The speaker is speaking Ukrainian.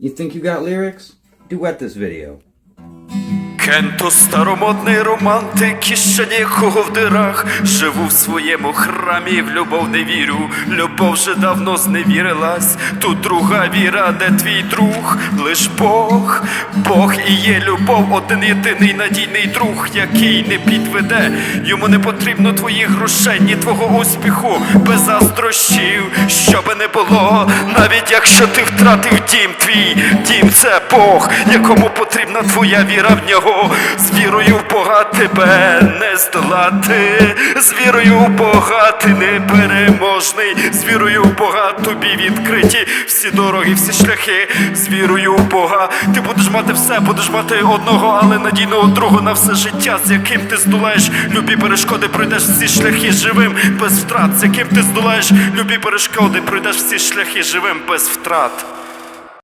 You think you got lyrics? Duet this video. Кенто старомодний романтик і ще нікого в дирах. Живу в своєму храмі, в любов не вірю. Любов вже давно зневірилась. Тут друга віра, де твій друг, лиш Бог. Бог і є любов, один єдиний надійний друг, який не підведе. Йому не потрібно твоїх грошей, ні твого успіху, без заздрощів, що би не було, навіть якщо ти втратив дім твій, дім це Бог, якому потрібна твоя віра в нього. З вірою в Бога тебе здолати, з вірою Бога ти непереможний, з вірою в Бога тобі відкриті всі дороги, всі шляхи, з вірою Бога ти будеш мати все, будеш мати одного, але надійного другого на все життя, з яким ти здолаєш любі перешкоди, пройдеш всі шляхи живим без втрат, з яким ти здолаєш любі перешкоди, пройдеш всі шляхи живим без втрат.